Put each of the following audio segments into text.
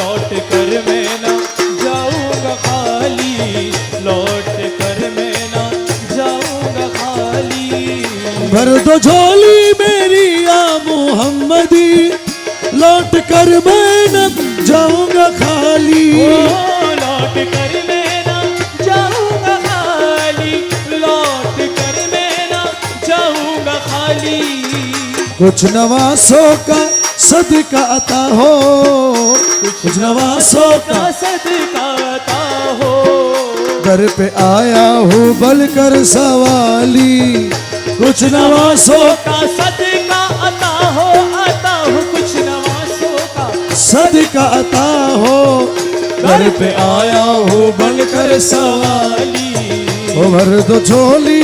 लौट कर मैं ना जाऊँगा खाली लौट कर मैं ना जाऊँगा खाली। भर दो झोली मेरी या मोहम्मदी लौट कर मैं न जाऊँगा खाली। ओ लौट कर मैं ना जाऊँगा खाली लौट कर मैं ना जाऊँगा खाली। कुछ नवासों का सदका अता हो। कुछ नवासों का का सदकाता हो। दर पे आया हूँ बल कर सवाली। कुछ नवासों का सदका अता हो आता हो कुछ नवासों का। सदका अता हो। दर पे आया हूँ बल कर सवाली भर दो झोली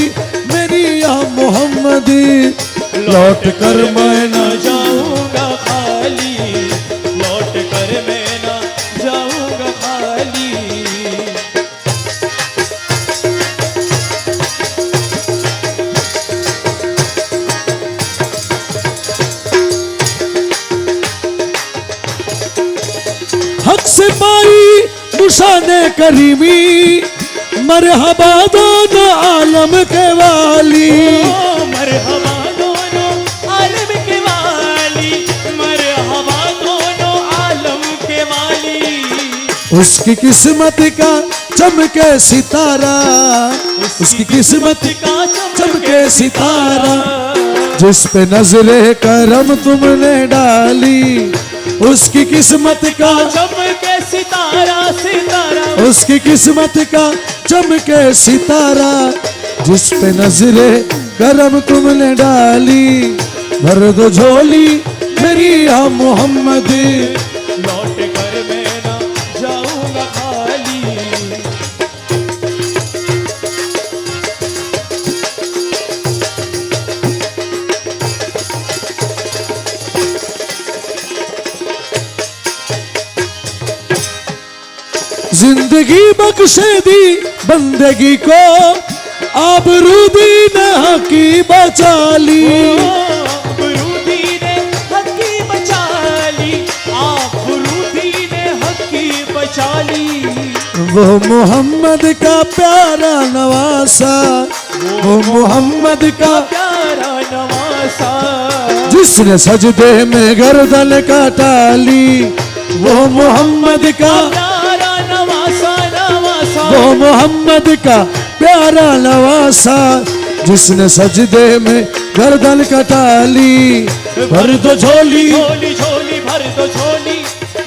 मेरी या मोहम्मदी। लौट कर मैं न न उसकी किस्मत का चमके सितारा। उसकी किस्मत का चमके सितारा। जिस पे नजरे करम तुमने डाली उसकी किस्मत का चमके सितारा सितारा। उसकी किस्मत का चमके सितारा। जिस पे नजरे करम तुमने डाली भर दो झोली मेरी या मोहम्मद। ज़िंदगी बख्शे दी बंदगी को आबरू दी न की बचा ली ने हकी बचा ली आप बरूदी ने हकी बचा ली वो मोहम्मद का प्यारा नवासा वो मोहम्मद का प्यारा नवासा। जिसने सजदे में गर्दन काटा ली वो मोहम्मद का मोहम्मद का प्यारा लवासा जिसने सजदे में गर्दन कटा ली भर दो झोली। झोली झोली भर दो झोली।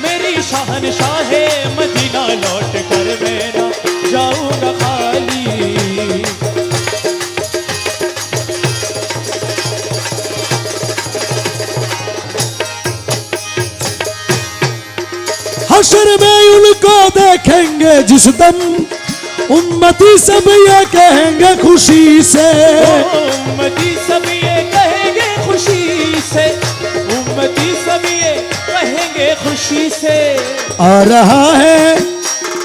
मेरी शाहन शाहे मदीना लौट कर मैं ना जाऊँगा खाली। हशर में उनको देखेंगे जिस दम उम्मती सब ये कहेंगे खुशी से। उम्मती सब ये कहेंगे खुशी से। उम्मती सब ये कहेंगे खुशी से। आ रहा है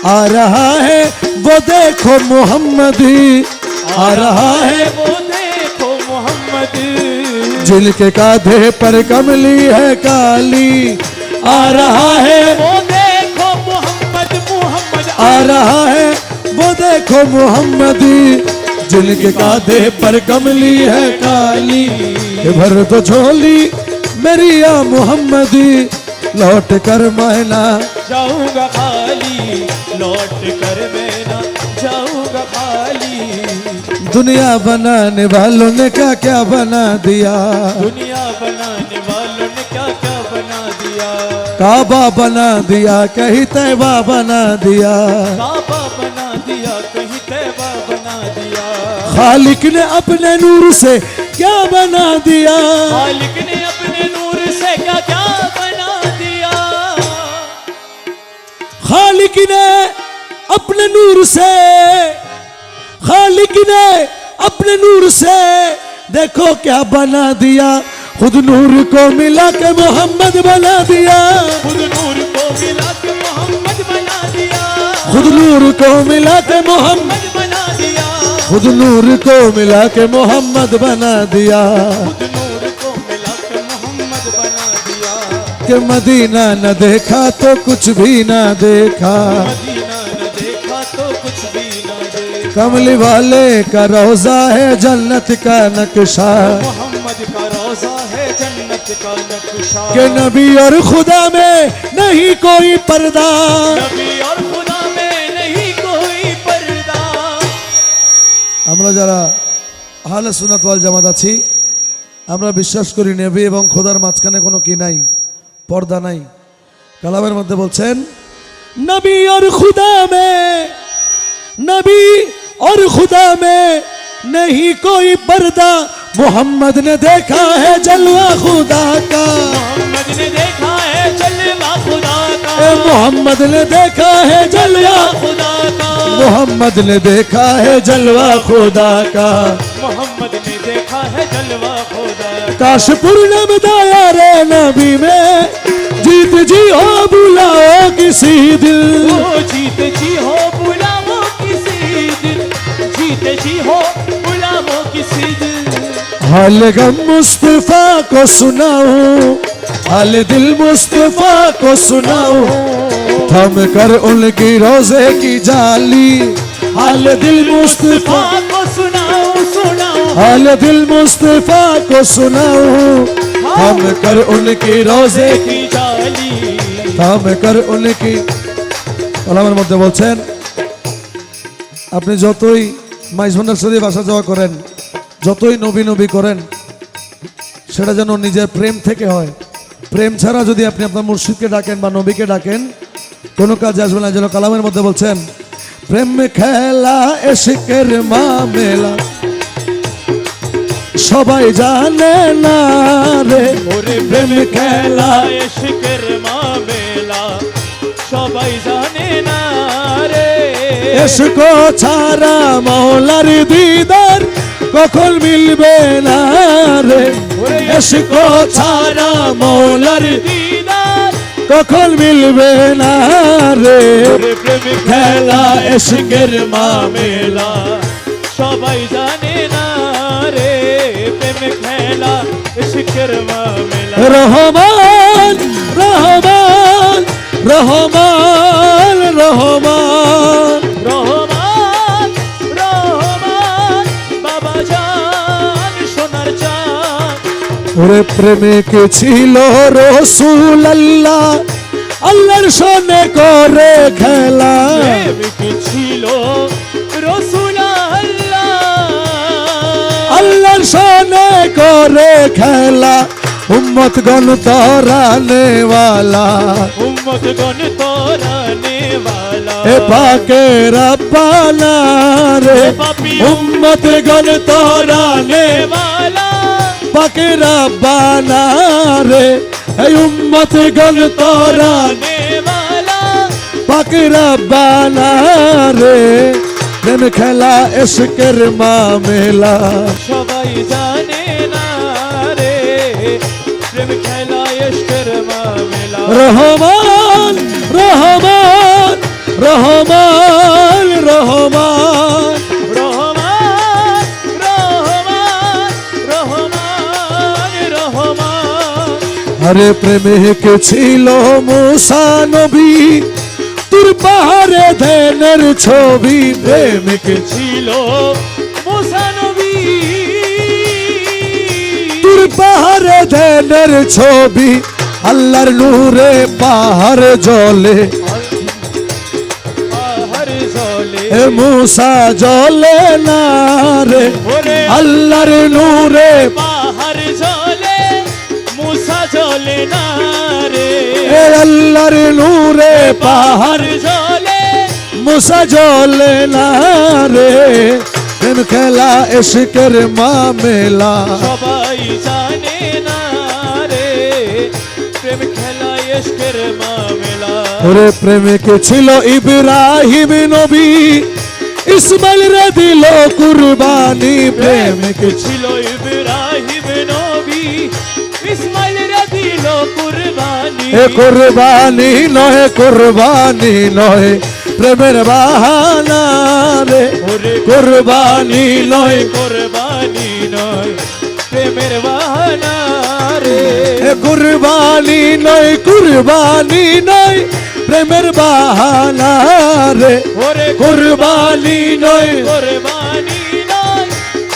आ रहा है वो देखो मोहम्मद। आ रहा है वो देखो मोहम्मद। जिनके कांधे पर कमली है काली। आ रहा है वो देखो मोहम्मद मोहम्मद। आ रहा है देखो मोहम्मदी जिनके कांधे पर कमली है काली। भर तो झोली मेरी या मोहम्मद लौट कर मैना। जाऊँगा खाली लौट कर मैं ना जाऊँगा खाली। दुनिया बनाने वालों ने क्या क्या बना दिया? दुनिया बनाने वालों ने क्या क्या बना दिया? काबा बना दिया कहीं तैबा बना दिया। काबा खालिक ने अपने नूर से क्या बना दिया? मालिक ने अपने नूर से क्या क्या बना दिया? खालिक ने अपने नूर से खालिक ने अपने नूर से देखो क्या बना दिया। खुद नूर को मिला के मोहम्मद बना दिया। खुद नूर को मिला के मोहम्मद बना दिया। खुद नूर को मिला के मोहम्मद खुद नूर को मिला के मोहम्मद बना दिया। खुद नूर को मिला के मोहम्मद बना दिया। कि मदीना न देखा तो कुछ भी ना देखा। मदीना न देखा तो कुछ भी न देखा। कमली वाले का रोजा है जन्नत का नक्शा। मोहम्मद का रोजा है जन्नत का नक्शा। कि नबी और खुदा में नहीं कोई पर्दा। আমরা যারা আহলে সুনাতওয়াল জামাত আছি, আমরা বিশ্বাস করি নেবি এবং খোদার মাঝখানে কোনো কি নাই, পর্দা নাই। কালামের মধ্যে বলছেন, নবী আর খুদা মে, নবী আর খুদা মে নেই কই পর্দা मोहम्मद ने देखा है जलवा खुदा का। मोहम्मद ने देखा है जलवा खुदा का। मोहम्मद ने देखा है जलवा खुदा का। मोहम्मद ने देखा है जलवा खुदा का। मोहम्मद ने देखा है जलवा खुदा का। काश पूर्णम दाया रे नबी में। जीत जी हो बुलाओ किसी दिल। जीत जी हो बुलाओ किसी दिल। जीत जी हो बुलाओ किसी दिन हाल गम मुस्तफा को सुनाओ हाल दिल मुस्तफा को सुनाओ थम कर उनकी रोजे की जाली हाल दिल मुस्तफा को सुनाओ सुनाओ हाल दिल मुस्तफा को सुनाओ थम कर उनकी रोजे की की जाली থাম কর উনকি কলামের মধ্যে বলছেন আপনি যতই মাইজভান্ডার শরীফ আসা যাওয়া করেন যতই নবী নবী করেন সেটা যেন নিজের প্রেম থেকে হয়। প্রেম ছাড়া যদি আপনি আপনার মুর্শিদকে ডাকেন বা নবীকে ডাকেন কোনো কাজ আসবে না। যেন কালামের মধ্যে বলছেন প্রেম খেলা এশিকের মামেলা সবাই জানে না রে ওরে প্রেম খেলা শিখের মামেলা সবাই জানে না এসকো ছাড়া মৌলার দিদার কখন মিলবে না রে? এসকো ছাড়া মৌলার দিদার কখন মিলবে না রে? প্রেম খেলা এসকের মামেলা সবাই জানে না রে প্রেম খেলা শিখের মামেলা রহমান রহমান রহমান। ওরে প্রেমে কে ছিল রসুল আল্লাহ আল্লাহর সামনে করে খেলা। প্রেমিকে ছিল রসুল আল্লাহ আল্লাহর সামনে করে খেলা। উম্মত গণ তোরা নেওয়ালা উম্মত গণ তোরা নেওয়ালা এ পাকে রাব্বানা রে। উম্মত গণ তোরা নেওয়ালা পাকে রাব্বানা রে এই উম্মত গণ তোরা পাকে রাব্বানা রে প্রেম খেলা এসকের মামেলা। সবাই জানে না রে প্রেম খেলা এসকের মামেলা। রহমান রহমান রহমান রহমান। আরে প্রেমে কে ছিল মুসা নবী? তোর পাহাড়ে ধ্যানের ছবি প্রেমিক ছিল মুসা নবী? তোর পাহাড়ে ধ্যানের ছবি আল্লাহর নূরে পাহাড় জলে। মুসা জলে না রে আল্লাহর নূরে পাহাড় রে আল্লাহর নূরে পাহাড়। জলে মুসা জলে না রে। প্রেম খেলা এসকের মামেলা সবাই জানে না রে। প্রেম খেলা এসকের মামেলা ওরে প্রেমিক ছিল ইব্রাহিম নবী? ইসমাইল রে দিল কুরবানি। প্রেমিক ছিল ইব্রাহিম এ কুরবানি নয় কুরবানি নয় প্রেমের বাহানা রে। কুরবানি নয় কোরবানি নয় প্রেমের বাহানা রে। এ কুরবানি নয় কুরবানি নয় প্রেমের বাহানা রে। ওরে কুরবানি নয় কোরবানি নয়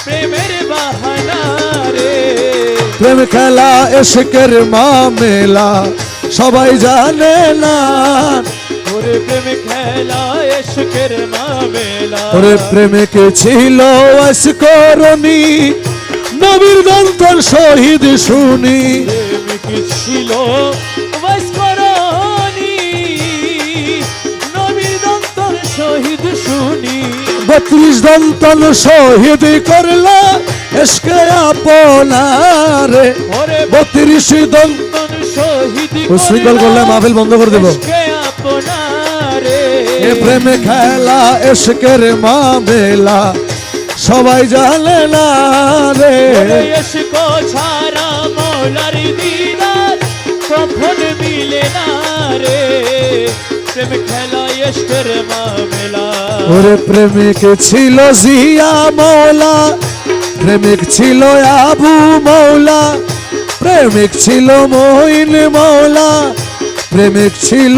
প্রেমের বাহানা রে। প্রেম খেলা এসকের মামেলা সবাই জানে না। ওরে প্রেমে খেলা এসকের মামেলা ওরে প্রেমিক ছিল করণী নবীর দন্তর শহীদ শুনি। প্রেমিক ছিল শহীদ শুনি। বত্রিশ দন্তন শহীদ করলা এসকে আপনারে বত্রিশ দন্ত দন্তন উশৃঙ্খল করলে মাহফিল বন্ধ করে দেবো। এ প্রেমে খেলা এসকের মামেলা সবাই জানে না রে। এসকো ছাড়া মৌলার দিদার কখন মিলে না রে। প্রেম খেলা এসকের মামেলা। ওরে প্রেমিক ছিল জিয়া মৌলা প্রেমিক ছিল আবু মৌলা। প্রেমিক ছিল মইন মৌলা প্রেমিক ছিল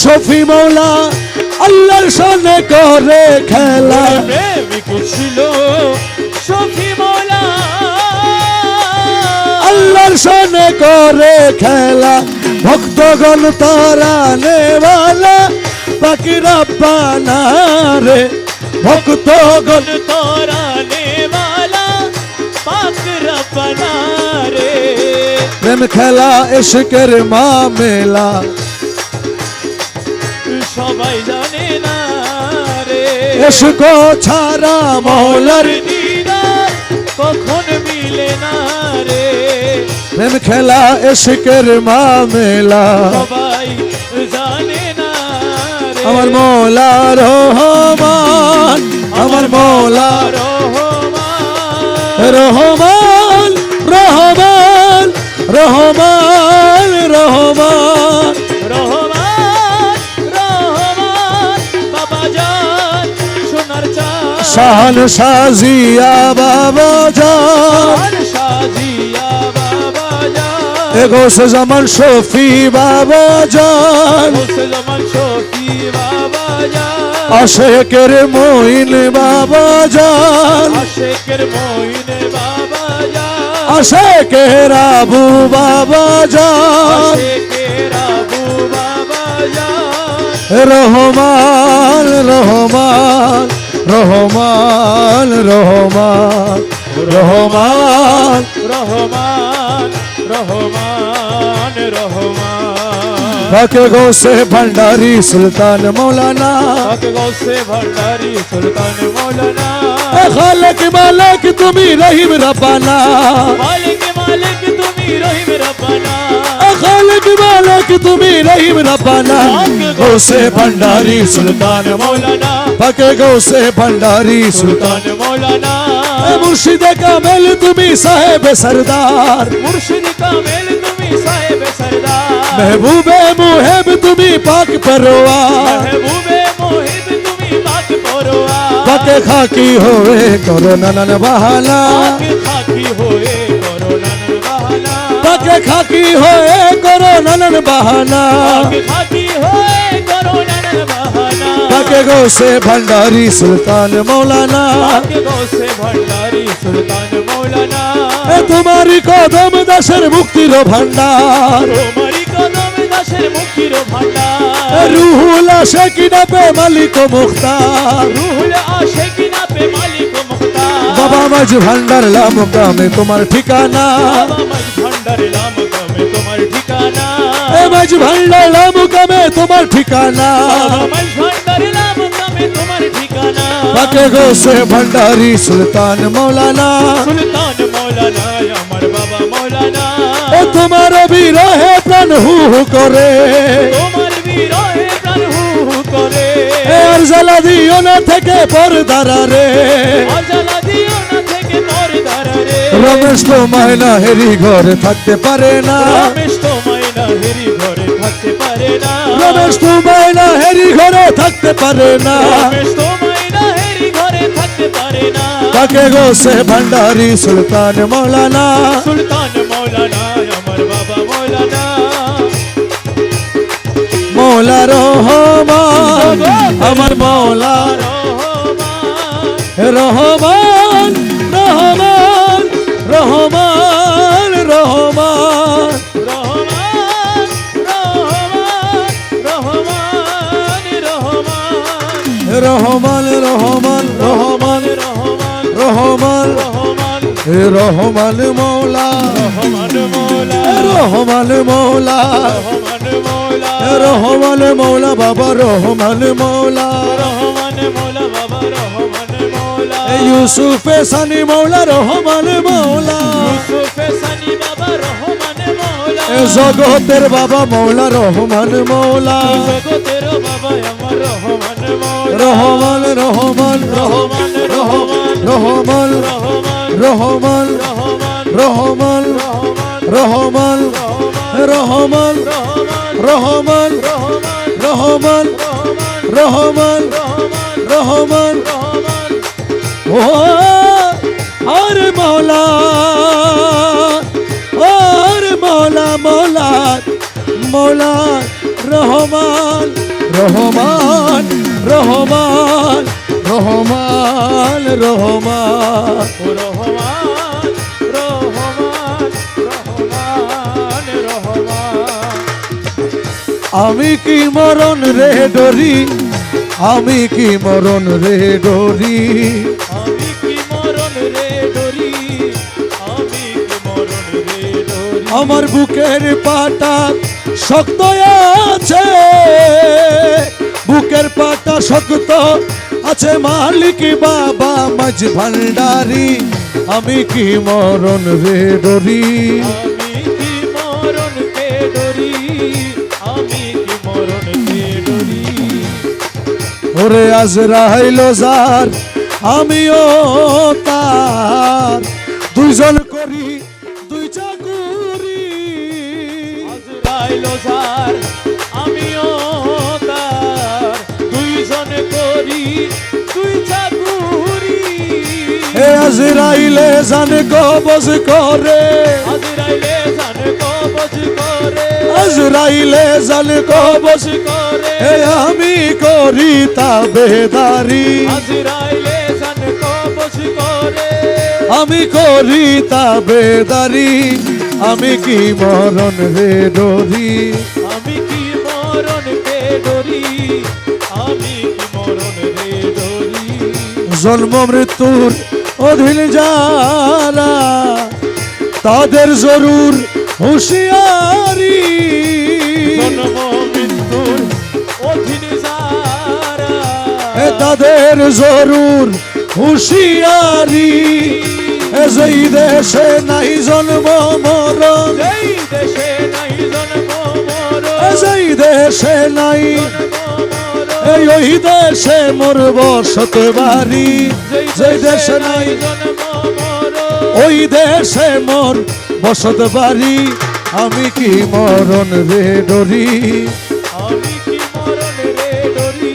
সফি মৌলা। আল্লাহর সনে করে খেলা। প্রেমিক ছিল সখী মৌলা। আল্লাহর সনে করে খেলা। ভক্তগণ তারা নেওয়ালা বাকি রাব্বানা রে ভক্তগণ তোরা প্রেম খেলা এসকের মামেলা সবাই জানে না রে। এসকো ছাড়া মৌলার কখন মিলে না রে। প্রেম খেলা এসকের মামেলা সবাই জানে না রে। আমার মৌলা রহমান আমার মৌলা রহমান। রহমান। শাহান সাজিয়া বাবা যান গোস জামান শফি বাবা যান আশেকের মইন বাবা যান আশেকের আবু বাবা যান রহমান রহমান। रहमान रहमान रहमान रहमान रहमान रहमान। भके गौ से भंडारी सुल्तान मौलाना। भके गौ से भंडारी सुल्तान मौलाना। खालक मालक तुम्ही रहीम रबाना। मालिक मालिक तुम्ही रहीम रबाना। खालिक मालिक तुम्ही रहीम रब्बाना गौसे भंडारी सुल्तान मौलाना। पके गौसे भंडारी सुल्तान मौलाना। मुर्शिद कामिल तुम्ही साहेब सरदार। मुर्शिद कामिल तुम्ही साहेब सरदार। महबूबे मुहेब तुम्ही पाक परवार। महबूबे मुहेब तुम्ही पाक परवार। पके खाकी होए करो ननन बहाना। खाकी होए তাকে খাকি হয়ে করো নানান বাহানা। তাকে গোসে ভণ্ডারি সুলতান মৌলানা। তোমারি কদম দাসের মুক্তির ভান্ডার। রুহুল আসে কিনা পে মালিক মুখতার। রুহুল আসে কিনা পে মালিক মুখতার। বাবা মাঝ ভান্ডার লাম গ্রামে তোমার ঠিকানা। ভান্ডার নাম কমে তোমার ঠিকানা। মাঝ ভান্ডার লাম কামে তোমার ঠিকানা। মাঝ ভান্ডার নাম কমে তোমার ঠিকানা। পাকে ভণ্ডারি সুলতান মৌলানা। সুলতান মৌলানা আমার বাবা মৌলানা। ও তোমার বিরহে প্রাণ হু হু করে। তোমার বিরহে প্রাণ হু হু করে। আর জ্বালা দিও না থেকে পরদারা রে অজালা দিও না রমেশ তো মাইনা হেরি ঘরে থাকতে পারে না। রমেশ তো মাইনা হেরি ঘরে থাকতে পারে না। তাকে গো সে ভান্ডারি সুলতান মৌলানা। সুলতান মৌলানা আমার বাবা মৌলানা। মৌলা আমার মৌলা রহমান রহমান রহমান রহমান হে রহমান মৌলা রহমান মৌলা রহমান মৌলা, বাবা রহমান মৌলা ইউসুফে সানি মৌলা, রহমান মৌলা জগতের বাবা মৌলা, রহমান মৌলা জগতের বাবা রহমান রহমান রহমান রহমান রহমান রহমান রহমান রহমান রহমান রহমান রহমান রহমান রহমান ও আর মৌলা আর মৌলা মৌলা মৌলা রহমান রহমান রহমান রহমান রহমান। রহমান রহমান রহমান আমি কি মরণ রে ডরি আমি কি মরণ রে ডরি আমি কি মরণ রে ডরি? আমি কি মরণ রে ডরি? আমার বুকের পাটা শক্ত আছে। বুকের পাটা শক্ত আছে মালিক বাবা মাঝ ভান্ডারি। আমি কি মরণ রে ডরি? মরণ কে আমি কি মরণ কে ডরি? ওরে আজ রাইল যার আমিও তার। দুইজন এ আজ রাইলে জানে কবজ করে। আজরাইলে জান কবজ করে। জানে কবজ আমি করি তা বেদারি। আজরাইলে জান কবজ করে। আমি করি তা বেদারি। আমি কি মরণ রে ডরি। আমি কি মরণ কে ডরি। আমি কি মরণ রে ডরি। জন্ম মৃত্যুর অধীন যারা তাদের জরুর হুঁশিয়ারি। তাদের জরুর হুঁশিয়ারি। যেই দেশে নাই জন্ম মরণ। যেই দেশে নাই এই ওই দেশে মোর বসত বাড়ি। যেই দেশে নাই ওই দেশে মোর বসত বাড়ি। আমি কি মরণ রে ডরি? আমি কি মরণ রে ডরি?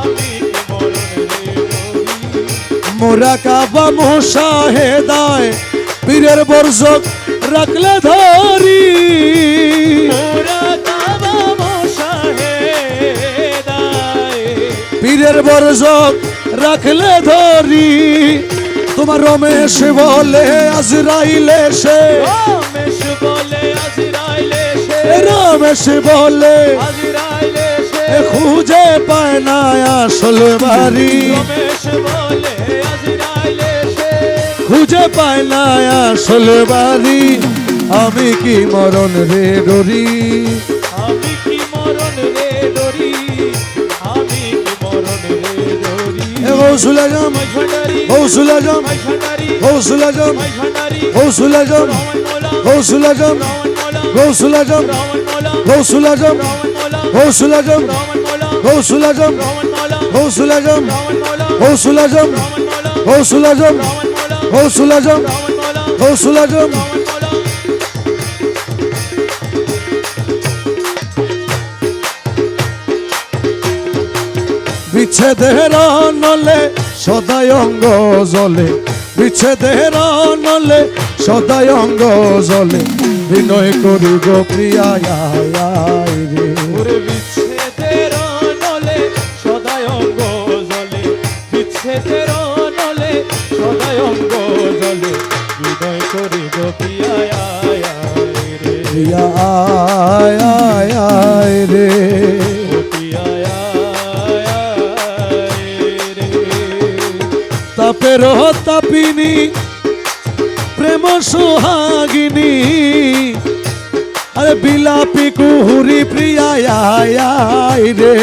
আমি কি মরণ রে ডরি? মোরা কাবা মোশাহেদায় পীরের বর্জক রাখলে ধরি। মোরা পীরের বর্জক রাখলে ধরি। তোমার রমেশ বলে আজরাইলে সে। রমেশ বলে খুঁজে পায় না আসল বাড়ি। খুঁজে পায় না আসল বাড়ি। আমি কি মরণ রে ডরি? Hozulacağım, hozulacağım, hozulacağım, hozulacağım, hozulacağım, hozulacağım, hozulacağım, hozulacağım, hozulacağım, hozulacağım, hozulacağım, hozulacağım, hozulacağım, hozulacağım, বিচ্ছেদের নলে সদাই অঙ্গ জলে। বিচ্ছেদের নলে সদাই অঙ্গ জলে। বিনয় করি গো প্রিয়া আয় আয় রে। বিচ্ছেদের নলে সদায় অঙ্গ জলে। বিচ্ছেদের নলে সদায় অঙ্গ জলে। করি প্রিয়া রে। তাপের তাপিনী প্রেম সোহাগিনী। আরে বিলাপি কুহুরি প্রিয়া আয় আয় রে।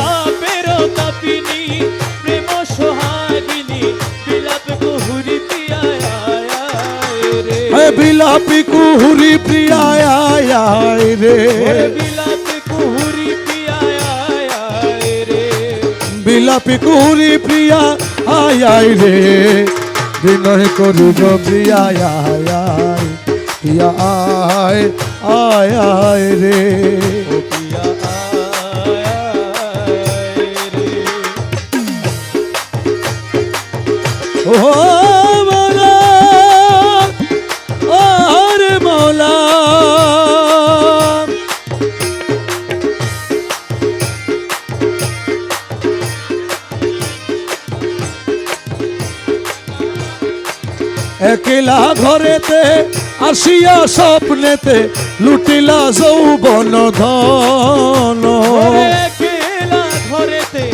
তাপের তাপিনী প্রেম সোহাগিনী বিলাপ কুহুরি আয় রে। আরে বিলাপি কুহুরি প্রিয়া আয় আয় রে। কুহুরি রে। বিলাপি কুহুরি প্রিয়া আয় আয় রে। বিনয় করুগ প্রিয়া আয় আয় আয় আয় রে। একলা ঘরেতে আসিয়া স্বপ্নেতে লুটিলা যৌবন ধন। ঘরেতে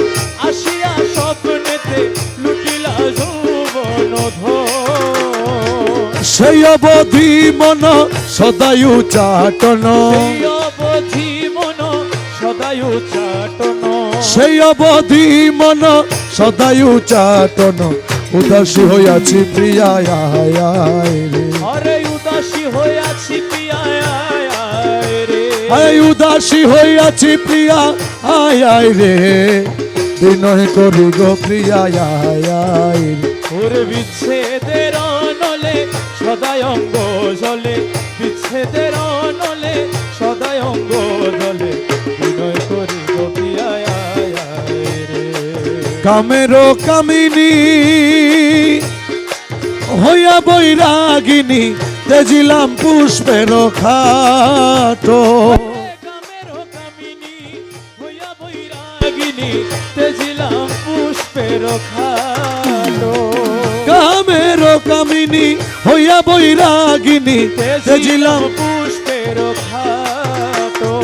আসিয়া স্বপ্নেতে লুটিলা যৌবন ধন। সেই অবধি মন সদায়ু চাটন। সেই অবধি মন সদায়ু চাটন। সেই অবধি মন সদায়ু চাটন। উদাসী হইয়াছি প্রিয়া আয় আয় রে। আরে উদাসী হইয়াছি রে। আয় উদাসী হইয়াছি প্রিয়া আয় আয় রে। বিনয় করি গো প্রিয়া আয় আয় রে। ওরে বিচ্ছেদের নলে সদায় অঙ্গ জলে। বিচ্ছেদের নলে সদায় অঙ্গ কামেরও কামিনী হইয়া বৈরাগিনী তেজিলাম পুষ্পের খাটো। কামের কামিনী হইয়া বৈরাগিনী তেজিলাম পুষ্পের খালো কামের কামিনী হইয়া বৈরাগিনী তেজিলাম তেজিলাম পুষ্পের খাটো।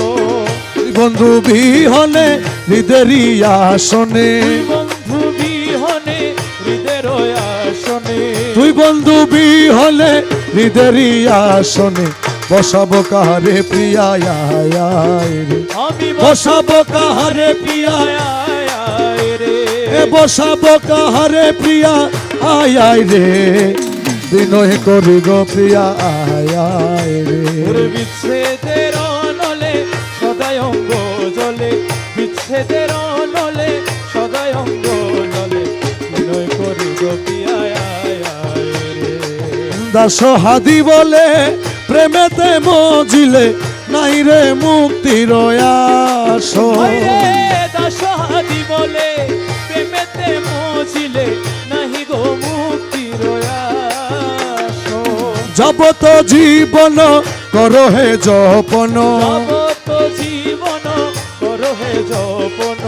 বন্ধু বিহনে হৃদেরি আসনে তুই বন্ধু বিহলে হৃদেরি আসনে বসাবো কাহারে রে। আমি বসাবো কাহারে প্রিয়া আয় আয় রে। বসাবো কাহারে প্রিয়া আয় আয় রে। বিনয় করি গো প্রিয়া আয় আয় রে। বিচ্ছেদের নলে সদায় অঙ্গ জলে। বিচ্ছেদের নলে সদায় অঙ্গ জলে। বিনয় করি রে দাস হাদি বলে প্রেমেতে মজিলে নাই রে মুক্তির আস হায়রে দাসহাদি বলে প্রেমেতে মজিলে নাহি গো মুক্তির আশ জবত জীবন করো হে জপন। যাবত জীবন করো হে জপন।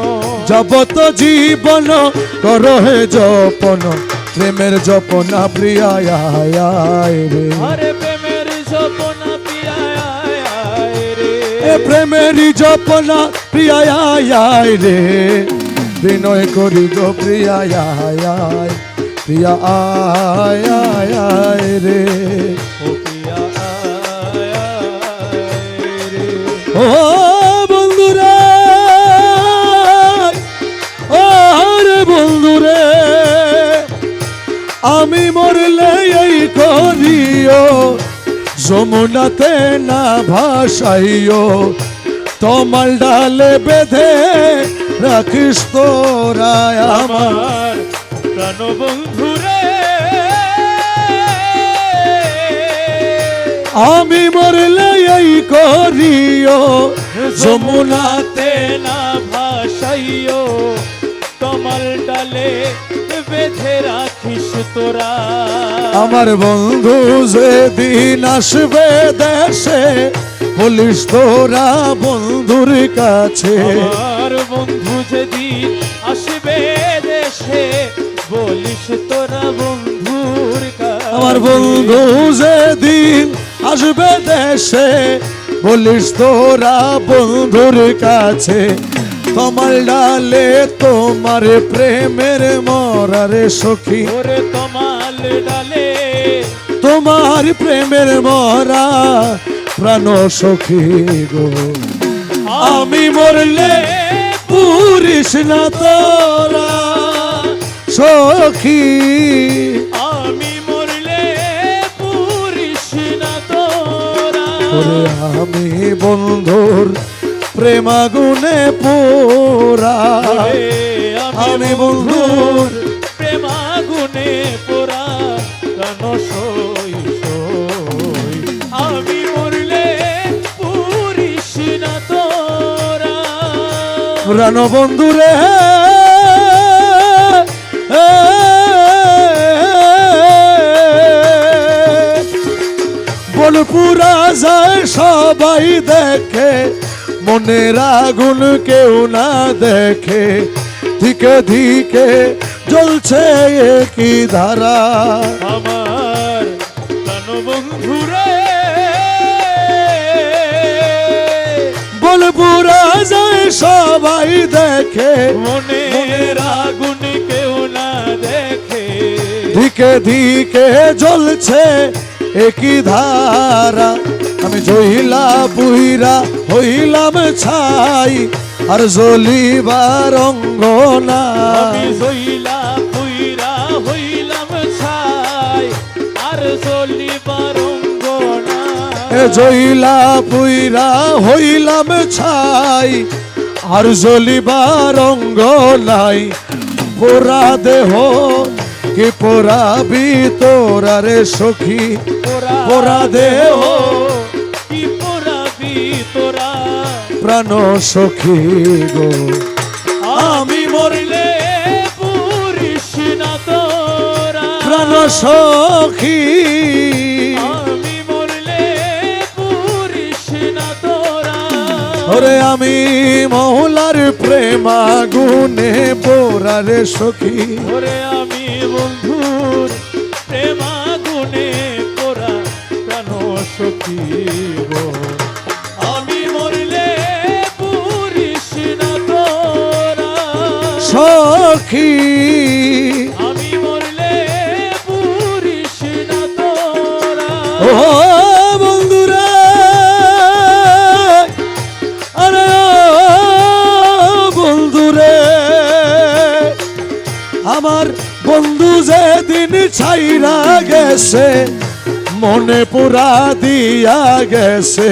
জবত জীবন করো হে জপন। প্রেমের জপনা প্রিয়া আয় রে। আরে প্রেমের জপন আয় রে। এ জপনা প্রিয়া আয় রে। বিনয় করি গো প্রিয়া আয় প্রিয়া আয় রে। ও আয় রে। ও আমি মরলে এই করিও যমুনাতে না ভাসাইও। তোমার ডালে বেঁধে রাখিস তোরায় আমার। আমার বন্ধু রে। আমি মরলে এই করিও যমুনা যমুনাতে না ভাসাইও। কমল ডালে বেঁধে রাখিস তোরা। আমার বন্ধু যেদিন আসবে দেশে বলিস তোরা বন্ধুর কাছে। আমার বন্ধু যেদিন আসবে দেশে বলিস তোরা বন্ধুর কাছে। আমার বন্ধু যেদিন আসবে দেশে বলিস তোরা বন্ধুর কাছে। তোমার ডালে তোমার প্রেমের মরারে সখী। ওরে তোমাল ডালে তোমার প্রেমের মরা প্রাণ সখী গো। আমি মরলে পুরিস না তোরা সখী। আমি মরলে পুরিস না তোরা। আমি বন্ধুর প্রেমাগুনে পোরা আমি বন্ধুর প্রেমাগুনে পোড়া। প্রাণ সই সই আমি মরলে পুরিস না তোরা। বন্ধুরে বলপুরা যায় সবাই দেখে মনের আগুন কেউ না দেখে। দিকে দিকে জ্বলছে কি ধারা। আমার বন্ধুরে বলপুরা যায় সবাই দেখে। মনের আগুন কেউ না দেখে। দিকে দিকে জ্বলছে একই ধারা। আমি জহিলা বুইরা হইলাম ছাই আর জ্বলিবার অঙ্গনা আমি জইলা পুইরা হইলাম ছাই আর চলিবার অঙ্গনা এ জইলা বুইরা হইলাম ছাই আর জ্বলিবার অঙ্গনাই পোড়া দেহ কি পোড়াবি তোরারে সখী? পোড়া দেহ প্রাণ সখী গো। আমি মরলে পুরিস না তোরা। প্রাণ সখী। আমি মরলে পুরিস না তোরা। ওরে আমি মহলার প্রেমা গুনে বোরারে সখী। ওরে আমি বন্ধুর প্রেমা গুনে পোড়া প্রাণ সখী গো। সখী আমি মরলে পুরিস না তোরা। ও বন্ধুরা আরে বন্ধুরে আমার বন্ধু যেদিন ছাইরা গেছে মনে পোড়া দিয়া গেছে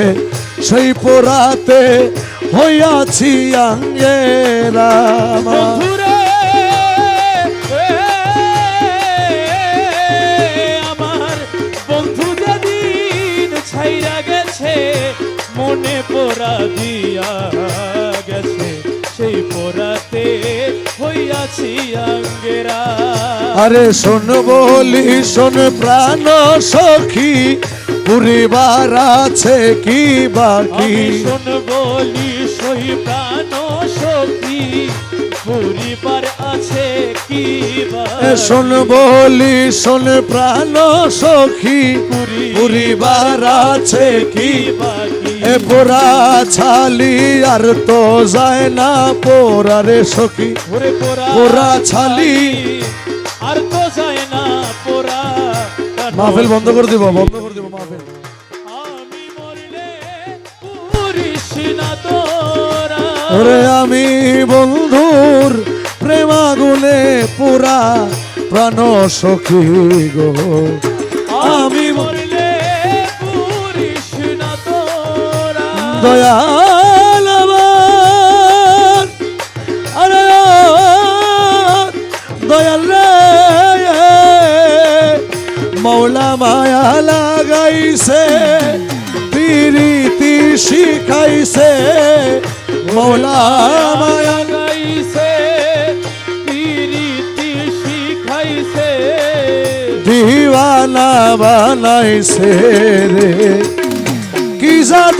সেই পোড়াতে হইয়াছি আঙ্গেরা দিয়া গেছে সেই পোড়াতে হইয়াছি আঙ্গেরা। আরে শোন বলি শোন প্রাণ সখী পরিবার আছে কি বাকি? শোন বলি সই প্রাণ সখী পরিবার আছে কি বা শোন বলি শোন প্রাণ সখী পরিবার আছে কি বাকি? এ পোড়া ছালি আর তো যায় না পোড়ারে সখী। ওরে পোড়া পোড়া ছালি। আর তো যায় না পোড়া মাহফিল বন্ধ করে দিব বন্ধ করে দিব মাহফিল। আমি মরলে পুরিস না তোরা। ওরে আমি বন্ধুর প্রেমাগুনে পুরা প্রাণ সখী গো। দয়াল আমার। আরে দয়াল রে। মৌলা মায়া লাগাইছে, প্রীতি শিখাইছে। মৌলা মায়া গাইছে প্রীতি শিখাইছে। দিওয়ানা বানাইছে রে। কি